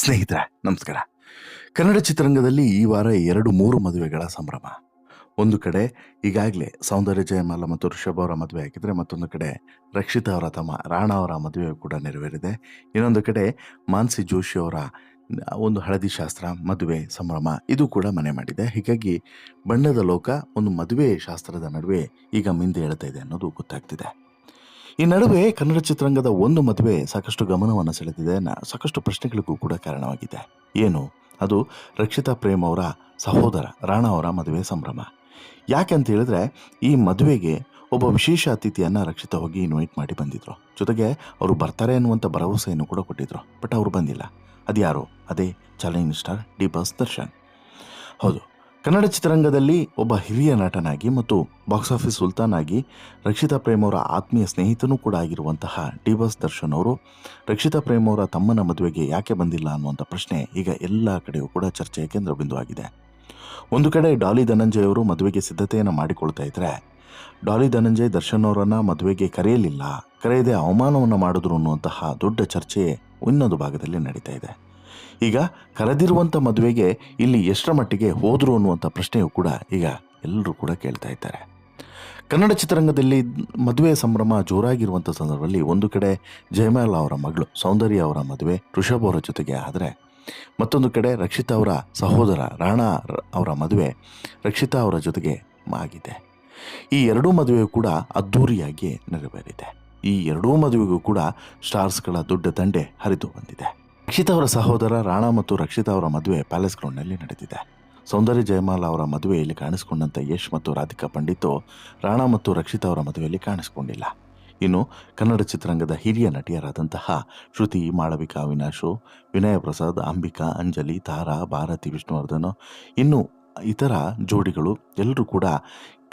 ಸ್ನೇಹಿತರೆ, ನಮಸ್ಕಾರ. ಕನ್ನಡ ಚಿತ್ರರಂಗದಲ್ಲಿ ಈ ವಾರ ಎರಡು ಮೂರು ಮದುವೆಗಳ ಸಂಭ್ರಮ. ಒಂದು ಕಡೆ ಈಗಾಗಲೇ ಸೌಂದರ್ಯ ಜಯಮಾಲ ಮತ್ತು ಋಷಭ್ ಅವರ ಮದುವೆ ಆಗಿದ್ರೆ ಮತ್ತೊಂದು ಕಡೆ ರಕ್ಷಿತಾ ಅವರ ತಮ್ಮ ರಾಣಾ ಅವರ ಮದುವೆ ಕೂಡ ನೆರವೇರಿದೆ. ಇನ್ನೊಂದು ಕಡೆ ಮಾನ್ಸಿ ಜೋಶಿ ಅವರ ಒಂದು ಹಳದಿ ಶಾಸ್ತ್ರ ಮದುವೆ ಸಂಭ್ರಮ, ಇದು ಕೂಡ ಮನೆ ಮಾಡಿದೆ. ಹೀಗಾಗಿ ಬಣ್ಣದ ಲೋಕ ಒಂದು ಮದುವೆ ಶಾಸ್ತ್ರದ ನಡುವೆ ಈಗ ಮುಂದೆ ಹೇಳ್ತಾ ಇದೆ ಅನ್ನೋದು ಗೊತ್ತಾಗ್ತಿದೆ. ಈ ನಡುವೆ ಕನ್ನಡ ಚಿತ್ರರಂಗದ ಒಂದು ಮದುವೆ ಸಾಕಷ್ಟು ಗಮನವನ್ನು ಸೆಳೆದಿದೆ. ಸಾಕಷ್ಟು ಪ್ರಶ್ನೆಗಳಿಗೂ ಕೂಡ ಕಾರಣವಾಗಿದೆ. ಏನು? ಅದು ರಕ್ಷಿತಾ ಪ್ರೇಮ್ ಅವರ ಸಹೋದರ, ರಾಣಾ ಅವರ ಮದುವೆ ಸಂಭ್ರಮ. ಯಾಕಂತ ಹೇಳಿದ್ರೆ, ಈ ಮದುವೆಗೆ ಒಬ್ಬ ವಿಶೇಷ ಅತಿಥಿಯನ್ನು ರಕ್ಷಿತ ಹೋಗಿ ಇನ್ವೈಟ್ ಮಾಡಿ ಬಂದಿದ್ರು. ಜೊತೆಗೆ ಅವರು ಬರ್ತಾರೆ ಅನ್ನುವಂಥ ಭರವಸೆಯನ್ನು ಕೂಡ ಕೊಟ್ಟಿದ್ರು. ಬಟ್ ಅವರು ಬಂದಿಲ್ಲ. ಅದ್ಯಾರು? ಅದೇ challenge star D boss Darshan ಹೌದು. ಕನ್ನಡ ಚಿತ್ರರಂಗದಲ್ಲಿ ಒಬ್ಬ ಹಿರಿಯ ನಟನಾಗಿ ಮತ್ತು ಬಾಕ್ಸ್ ಆಫೀಸ್ ಸುಲ್ತಾನ್ ಆಗಿ ರಕ್ಷಿತಾ ಪ್ರೇಮ್ ಅವರ ಆತ್ಮೀಯ ಸ್ನೇಹಿತನೂ ಕೂಡ ಆಗಿರುವಂತಹ ಡಿ ಬಸ್ ದರ್ಶನ್ ಅವರು ರಕ್ಷಿತಾ ಪ್ರೇಮ್ ಅವರ ತಮ್ಮನ ಮದುವೆಗೆ ಯಾಕೆ ಬಂದಿಲ್ಲ ಅನ್ನುವಂಥ ಪ್ರಶ್ನೆ ಈಗ ಎಲ್ಲ ಕಡೆಯೂ ಕೂಡ ಚರ್ಚೆಯ ಕೇಂದ್ರಬಿಂದು ಆಗಿದೆ ಒಂದು ಕಡೆ ಡಾಲಿ ಧನಂಜಯ್ ಅವರು ಮದುವೆಗೆ ಸಿದ್ಧತೆಯನ್ನು ಮಾಡಿಕೊಳ್ತಾ ಇದ್ರೆ, ಡಾಲಿ ಧನಂಜಯ್ ದರ್ಶನ್ ಅವರನ್ನ ಮದುವೆಗೆ ಕರೆಯಲಿಲ್ಲ, ಕರೆಯದೆ ಅವಮಾನವನ್ನು ಮಾಡಿದ್ರು ಅನ್ನುವಂತಹ ದೊಡ್ಡ ಚರ್ಚೆ ಇನ್ನೊಂದು ಭಾಗದಲ್ಲಿ ನಡೀತಾ ಇದೆ. ಈಗ ಕರೆದಿರುವಂಥ ಮದುವೆಗೆ ಇಲ್ಲಿ ಎಷ್ಟರ ಮಟ್ಟಿಗೆ ಹೋದರು ಅನ್ನುವಂಥ ಪ್ರಶ್ನೆಯೂ ಕೂಡ ಈಗ ಎಲ್ಲರೂ ಕೂಡ ಕೇಳ್ತಾ ಇದ್ದಾರೆ. ಕನ್ನಡ ಚಿತ್ರರಂಗದಲ್ಲಿ ಮದುವೆ ಸಂಭ್ರಮ ಜೋರಾಗಿರುವಂಥ ಸಂದರ್ಭದಲ್ಲಿ ಒಂದು ಕಡೆ ಜಯಮಾಲ ಅವರ ಮಗಳು ಸೌಂದರ್ಯ ಅವರ ಮದುವೆ, ಋಷಭ್ ಅವರ ಜೊತೆಗೆ ಆದರೆ ಮತ್ತೊಂದು ಕಡೆ ರಕ್ಷಿತಾ ಅವರ ಸಹೋದರ ರಾಣಾ ಅವರ ಮದುವೆ ರಕ್ಷಿತಾ ಅವರ ಜೊತೆಗೆ ಆಗಿದೆ. ಈ ಎರಡೂ ಮದುವೆಯೂ ಕೂಡ ಅದ್ಧೂರಿಯಾಗಿ ನೆರವೇರಿದೆ. ಈ ಎರಡೂ ಮದುವೆಗೂ ಕೂಡ ಸ್ಟಾರ್ಸ್ಗಳ ದೊಡ್ಡ ದಂಡೆ ಹರಿದು ಬಂದಿದೆ. ರಕ್ಷಿತಾ ಅವರ ಸಹೋದರ ರಾಣಾ ಮತ್ತು ರಕ್ಷಿತ ಅವರ ಮದುವೆ ಪ್ಯಾಲೇಸ್ ಗ್ರೌಂಡ್ನಲ್ಲಿ ನಡೆದಿದೆ. ಸೌಂದರ್ಯ ಜಯಮಾಲ ಅವರ ಮದುವೆಯಲ್ಲಿ ಕಾಣಿಸಿಕೊಂಡಂತೆ ಯಶ್ ಮತ್ತು ರಾಧಿಕಾ ಪಂಡಿತು ರಾಣಾ ಮತ್ತು ರಕ್ಷಿತ ಅವರ ಮದುವೆಯಲ್ಲಿ ಕಾಣಿಸಿಕೊಂಡಿಲ್ಲ. ಇನ್ನು ಕನ್ನಡ ಚಿತ್ರರಂಗದ ಹಿರಿಯ ನಟಿಯರಾದಂತಹ ಶ್ರುತಿ, ಮಾಳವಿಕಾ, ಅವಿನಾಶು ವಿನಯ ಪ್ರಸಾದ್ ಅಂಬಿಕಾ, ಅಂಜಲಿ, ತಾರಾ, ಭಾರತಿ, ವಿಷ್ಣುವರ್ಧನ್, ಇನ್ನು ಇತರ ಜೋಡಿಗಳು ಎಲ್ಲರೂ ಕೂಡ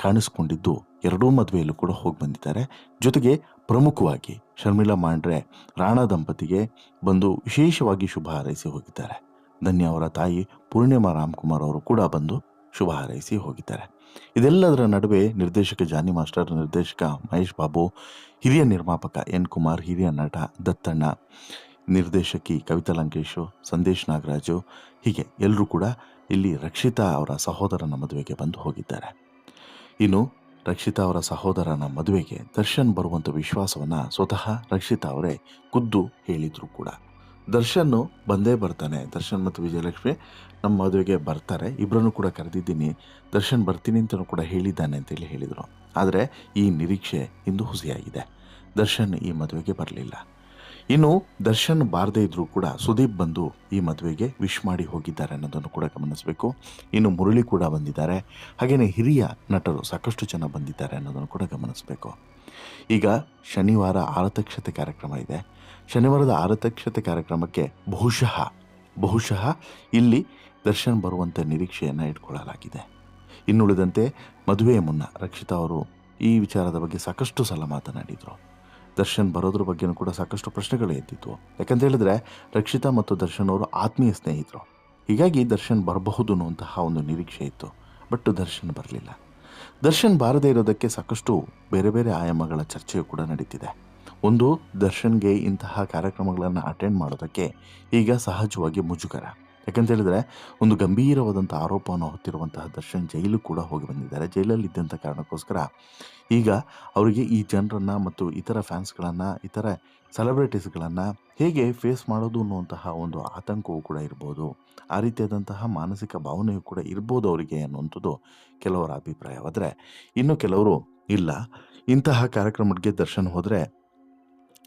ಕಾಣಿಸ್ಕೊಂಡಿದ್ದು. ಎರಡೂ ಮದುವೆಯಲ್ಲೂ ಕೂಡ ಹೋಗಿ ಬಂದಿದ್ದಾರೆ. ಜೊತೆಗೆ ಪ್ರಮುಖವಾಗಿ ಶರ್ಮಿಳಾ ಮಾಂಡ್ರೆ ರಾಣಾ ದಂಪತಿಗೆ ಬಂದು ವಿಶೇಷವಾಗಿ ಶುಭ ಹಾರೈಸಿ ಹೋಗಿದ್ದಾರೆ. ಧನ್ಯ ಅವರ ತಾಯಿ ಪೂರ್ಣಿಮಾ ರಾಮ್ಕುಮಾರ್ ಅವರು ಕೂಡ ಬಂದು ಶುಭ ಹಾರೈಸಿ ಹೋಗಿದ್ದಾರೆ. ಇದೆಲ್ಲದರ ನಡುವೆ ನಿರ್ದೇಶಕ ಜಾನಿ ಮಾಸ್ಟರ್, ನಿರ್ದೇಶಕ ಮಹೇಶ್ ಬಾಬು, ಹಿರಿಯ ನಿರ್ಮಾಪಕ ಎನ್ ಕುಮಾರ್, ಹಿರಿಯ ನಟ ದತ್ತಣ್ಣ, ನಿರ್ದೇಶಕಿ ಕವಿತಾ ಲಂಕೇಶು, ಸಂದೇಶ್ ನಾಗರಾಜು ಹೀಗೆ ಎಲ್ಲರೂ ಕೂಡ ಇಲ್ಲಿ ರಕ್ಷಿತಾ ಅವರ ಸಹೋದರನ ಮದುವೆಗೆ ಬಂದು ಹೋಗಿದ್ದಾರೆ. ಇನ್ನು ರಕ್ಷಿತಾ ಅವರ ಸಹೋದರನ ಮದುವೆಗೆ ದರ್ಶನ್ ಬರುವಂಥ ವಿಶ್ವಾಸವನ್ನು ಸ್ವತಃ ರಕ್ಷಿತಾ ಅವರೇ ಖುದ್ದು ಹೇಳಿದರು ಕೂಡ. ದರ್ಶನ್ನು ಬಂದೇ ಬರ್ತಾನೆ, ದರ್ಶನ್ ಮತ್ತು ವಿಜಯಲಕ್ಷ್ಮಿ ನಮ್ಮ ಮದುವೆಗೆ ಬರ್ತಾರೆ. ಇಬ್ಬರನ್ನು ಕೂಡ ಕರೆದಿದ್ದೀನಿ, ದರ್ಶನ್ ಬರ್ತೀನಿ ಅಂತಲೂ ಕೂಡ ಹೇಳಿದ್ದಾನೆ ಅಂತೇಳಿ ಹೇಳಿದರು. ಆದರೆ ಈ ನಿರೀಕ್ಷೆ ಇಂದು ಹುಸಿಯಾಗಿದೆ. ದರ್ಶನ್ ಈ ಮದುವೆಗೆ ಬರಲಿಲ್ಲ. ಇನ್ನು ದರ್ಶನ್ ಬಾರದೇ ಇದ್ರೂ ಕೂಡ ಸುದೀಪ್ ಬಂದು ಈ ಮದುವೆಗೆ ವಿಶ್ ಮಾಡಿ ಹೋಗಿದ್ದಾರೆ ಅನ್ನೋದನ್ನು ಕೂಡ ಗಮನಿಸಬೇಕು. ಇನ್ನು ಮುರಳಿ ಕೂಡ ಬಂದಿದ್ದಾರೆ. ಹಾಗೆಯೇ ಹಿರಿಯ ನಟರು ಸಾಕಷ್ಟು ಜನ ಬಂದಿದ್ದಾರೆ ಅನ್ನೋದನ್ನು ಕೂಡ ಗಮನಿಸಬೇಕು. ಈಗ ಶನಿವಾರ ಆರತಕ್ಷತೆ ಕಾರ್ಯಕ್ರಮ ಇದೆ. ಶನಿವಾರದ ಆರತಕ್ಷತೆ ಕಾರ್ಯಕ್ರಮಕ್ಕೆ ಬಹುಶಃ ಬಹುಶಃ ಇಲ್ಲಿ ದರ್ಶನ್ ಬರುವಂಥ ನಿರೀಕ್ಷೆಯನ್ನು ಇಟ್ಕೊಳ್ಳಲಾಗಿದೆ. ಇನ್ನುಳಿದಂತೆ ಮದುವೆಯ ಮುನ್ನ ರಕ್ಷಿತಾ ಅವರು ಈ ವಿಚಾರದ ಬಗ್ಗೆ ಸಾಕಷ್ಟು ಸಲ ಮಾತನಾಡಿದರು. ದರ್ಶನ್ ಬರೋದ್ರ ಬಗ್ಗೆನೂ ಕೂಡ ಸಾಕಷ್ಟು ಪ್ರಶ್ನೆಗಳು ಎದ್ದಿತ್ತು ಯಾಕಂತ ಹೇಳಿದ್ರೆ ರಕ್ಷಿತಾ ಮತ್ತು ದರ್ಶನ್ ಅವರು ಆತ್ಮೀಯ ಸ್ನೇಹಿತರು. ಹೀಗಾಗಿ ದರ್ಶನ್ ಬರಬಹುದು ಅನ್ನುವಂತಹ ಒಂದು ನಿರೀಕ್ಷೆ ಇತ್ತು. ಬಟ್ ದರ್ಶನ್ ಬರಲಿಲ್ಲ. ದರ್ಶನ್ ಬಾರದೇ ಇರೋದಕ್ಕೆ ಸಾಕಷ್ಟು ಬೇರೆ ಬೇರೆ ಆಯಾಮಗಳ ಚರ್ಚೆಯು ಕೂಡ ನಡೀತಿದೆ. ಒಂದು, ದರ್ಶನ್ಗೆ ಇಂತಹ ಕಾರ್ಯಕ್ರಮಗಳನ್ನು ಅಟೆಂಡ್ ಮಾಡೋದಕ್ಕೆ ಈಗ ಸಹಜವಾಗಿ ಮುಜುಗರ. ಯಾಕಂತ ಹೇಳಿದ್ರೆ ಒಂದು ಗಂಭೀರವಾದಂಥ ಆರೋಪವನ್ನು ಹೊತ್ತಿರುವಂತಹ ದರ್ಶನ್ ಜೈಲು ಕೂಡ ಹೋಗಿ ಬಂದಿದ್ದಾರೆ. ಜೈಲಲ್ಲಿ ಇದ್ದಂಥ ಕಾರಣಕ್ಕೋಸ್ಕರ ಈಗ ಅವರಿಗೆ ಈ ಜನರನ್ನು ಮತ್ತು ಇತರ ಫ್ಯಾನ್ಸ್ಗಳನ್ನು, ಇತರ ಸೆಲೆಬ್ರಿಟೀಸ್ಗಳನ್ನು ಹೇಗೆ ಫೇಸ್ ಮಾಡೋದು ಅನ್ನುವಂತಹ ಒಂದು ಆತಂಕವೂ ಕೂಡ ಇರ್ಬೋದು. ಆ ರೀತಿಯಾದಂತಹ ಮಾನಸಿಕ ಭಾವನೆಯೂ ಕೂಡ ಇರ್ಬೋದು ಅವರಿಗೆ ಅನ್ನುವಂಥದ್ದು ಕೆಲವರ ಅಭಿಪ್ರಾಯವಾದರೆ ಇನ್ನು ಕೆಲವರು ಇಲ್ಲ. ಇಂತಹ ಕಾರ್ಯಕ್ರಮಕ್ಕೆ ದರ್ಶನ್ ಹೋದರೆ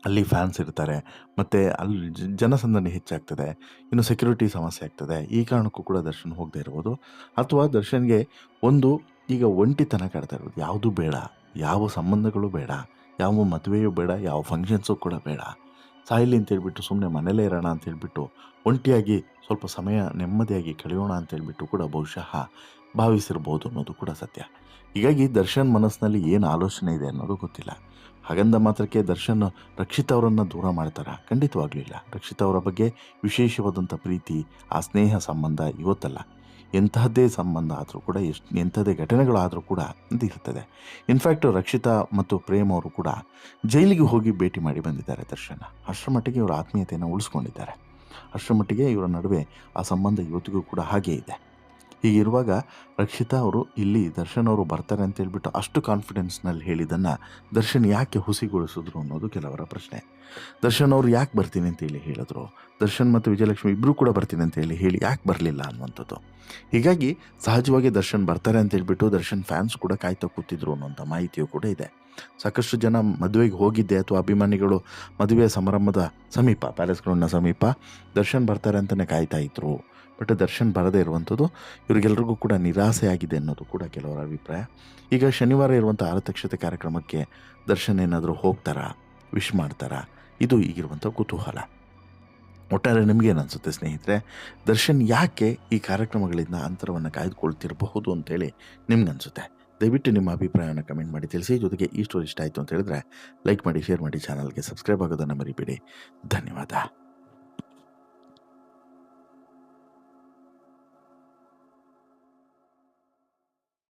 ಅಲ್ಲಿ ಫ್ಯಾನ್ಸ್ ಇರ್ತಾರೆ. ಮತ್ತು ಅಲ್ಲಿ ಜನಸಂದಣಿ ಹೆಚ್ಚಾಗ್ತದೆ. ಇನ್ನು ಸೆಕ್ಯೂರಿಟಿ ಸಮಸ್ಯೆ ಆಗ್ತದೆ. ಈ ಕಾರಣಕ್ಕೂ ಕೂಡ ದರ್ಶನ್ ಹೋಗದೆ ಇರ್ಬೋದು. ಅಥವಾ ದರ್ಶನ್ಗೆ ಒಂದು ಈಗ ಒಂಟಿತನ ಕಾಡ್ತಾ ಇರ್ಬೋದು ಯಾವುದು ಬೇಡ. ಯಾವ ಸಂಬಂಧಗಳು ಬೇಡ. ಯಾವ ಮದುವೆಯೂ ಬೇಡ. ಯಾವ ಫಂಕ್ಷನ್ಸು ಕೂಡ ಬೇಡ. ಸಾಯಿಲಿ ಅಂತ ಹೇಳ್ಬಿಟ್ಟು ಸುಮ್ಮನೆ ಮನೇಲೇ ಇರೋಣ ಅಂತ ಹೇಳ್ಬಿಟ್ಟು ಒಂಟಿಯಾಗಿ ಸ್ವಲ್ಪ ಸಮಯ ನೆಮ್ಮದಿಯಾಗಿ ಕಳೆಯೋಣ ಅಂತ ಹೇಳ್ಬಿಟ್ಟು ಕೂಡ ಬಹುಶಃ ಭಾವಿಸಿರ್ಬೋದು ಅನ್ನೋದು ಕೂಡ ಸತ್ಯ. ಹೀಗಾಗಿ ದರ್ಶನ್ ಮನಸ್ಸಿನಲ್ಲಿ ಏನು ಆಲೋಚನೆ ಇದೆ ಅನ್ನೋದು ಗೊತ್ತಿಲ್ಲ. ಹಾಗಂದ ಮಾತ್ರಕ್ಕೆ ದರ್ಶನ್ ರಕ್ಷಿತ್ ಅವರನ್ನು ದೂರ ಮಾಡ್ತಾರ? ಖಂಡಿತವಾಗಲಿಲ್ಲ. ರಕ್ಷಿತ್ ಅವರ ಬಗ್ಗೆ ವಿಶೇಷವಾದಂಥ ಪ್ರೀತಿ, ಆ ಸ್ನೇಹ ಸಂಬಂಧ ಇವತ್ತಲ್ಲ. ಎಂತಹದ್ದೇ ಸಂಬಂಧ ಆದರೂ ಕೂಡ, ಎಷ್ಟು ಎಂಥದ್ದೇ ಘಟನೆಗಳಾದರೂ ಕೂಡ ಇರ್ತದೆ. ಇನ್ಫ್ಯಾಕ್ಟ್ ರಕ್ಷಿತಾ ಮತ್ತು ಪ್ರೇಮ್ ಅವರು ಕೂಡ ಜೈಲಿಗೆ ಹೋಗಿ ಭೇಟಿ ಮಾಡಿ ಬಂದಿದ್ದಾರೆ ದರ್ಶನ. ಅಷ್ಟರ ಮಟ್ಟಿಗೆ ಅವರ ಆತ್ಮೀಯತೆಯನ್ನು ಉಳಿಸ್ಕೊಂಡಿದ್ದಾರೆ. ಅಷ್ಟರ ಮಟ್ಟಿಗೆ ಇವರ ನಡುವೆ ಆ ಸಂಬಂಧ ಇವತ್ತಿಗೂ ಕೂಡ ಹಾಗೇ ಇದೆ. ಹೀಗಿರುವಾಗ ರಕ್ಷಿತಾ ಅವರು, ಇಲ್ಲಿ ದರ್ಶನ್ ಅವರು ಬರ್ತಾರೆ ಅಂತ ಹೇಳಿಬಿಟ್ಟು ಅಷ್ಟು ಕಾನ್ಫಿಡೆನ್ಸ್ನಲ್ಲಿ ಹೇಳಿದ್ದನ್ನು ದರ್ಶನ್ ಯಾಕೆ ಹುಸಿಗೊಳಿಸಿದ್ರು ಅನ್ನೋದು ಕೆಲವರ ಪ್ರಶ್ನೆ. ದರ್ಶನ್ ಅವರು ಯಾಕೆ ಬರ್ತೀನಿ ಅಂತ ಹೇಳಿ ಹೇಳಿದ್ರು. ದರ್ಶನ್ ಮತ್ತು ವಿಜಯಲಕ್ಷ್ಮಿ ಇಬ್ಬರೂ ಕೂಡ ಬರ್ತೀನಿ ಅಂತ ಹೇಳಿ ಹೇಳಿ ಯಾಕೆ ಬರಲಿಲ್ಲ ಅನ್ನುವಂಥದ್ದು. ಹೀಗಾಗಿ ಸಹಜವಾಗಿ ದರ್ಶನ್ ಬರ್ತಾರೆ ಅಂತ ಹೇಳಿಬಿಟ್ಟು ದರ್ಶನ್ ಫ್ಯಾನ್ಸ್ ಕೂಡ ಕಾಯ್ತಾ ಕೂತಿದ್ರು ಅನ್ನೋಂಥ ಮಾಹಿತಿಯೂ ಕೂಡ ಇದೆ. ಸಾಕಷ್ಟು ಜನ ಮದುವೆಗೆ ಹೋಗಿದ್ದೆ ಅಥವಾ ಅಭಿಮಾನಿಗಳು ಮದುವೆ ಸಮಾರಂಭದ ಸಮೀಪ ಪ್ಯಾಲೇಸ್ ಗ್ರೌಂಡ್ನ ಸಮೀಪ ದರ್ಶನ್ ಬರ್ತಾರೆ ಅಂತಲೇ ಕಾಯ್ತಾ ಇದ್ರು. ಬಟ್ ದರ್ಶನ್ ಬರದೇ ಇರುವಂಥದ್ದು, ಇವರಿಗೆಲ್ರಿಗೂ ಕೂಡ ನಿರಾಸೆ ಆಗಿದೆ ಅನ್ನೋದು ಕೂಡ ಕೆಲವರ ಅಭಿಪ್ರಾಯ. ಈಗ ಶನಿವಾರ ಇರುವಂಥ ಆರತಕ್ಷತೆ ಕಾರ್ಯಕ್ರಮಕ್ಕೆ ದರ್ಶನ್ ಏನಾದರೂ ಹೋಗ್ತಾರಾ? ವಿಶ್ ಮಾಡ್ತಾರಾ? ಇದು ಈಗಿರುವಂಥ ಕುತೂಹಲ. ಒಟ್ಟಾರೆ ನಿಮಗೇನು ಅನಿಸುತ್ತೆ ಸ್ನೇಹಿತರೆ? ದರ್ಶನ್ ಯಾಕೆ ಈ ಕಾರ್ಯಕ್ರಮಗಳಿಂದ ಅಂತರವನ್ನು ಕಾಯ್ದುಕೊಳ್ತಿರಬಹುದು ಅಂತೇಳಿ ನಿಮ್ಗನ್ಸುತ್ತೆ ದಯವಿಟ್ಟು ನಿಮ್ಮ ಅಭಿಪ್ರಾಯವನ್ನು ಕಮೆಂಟ್ ಮಾಡಿ ತಿಳಿಸಿ. ಜೊತೆಗೆ ಈ ಸ್ಟೋರಿ ಇಷ್ಟ ಆಯಿತು ಅಂತ ಹೇಳಿದ್ರೆ ಲೈಕ್ ಮಾಡಿ, ಶೇರ್ ಮಾಡಿ, ಚಾನಲ್ಗೆ ಸಬ್ಸ್ಕ್ರೈಬ್ ಆಗೋದನ್ನು ಮರಿಬೇಡಿ. ಧನ್ಯವಾದ.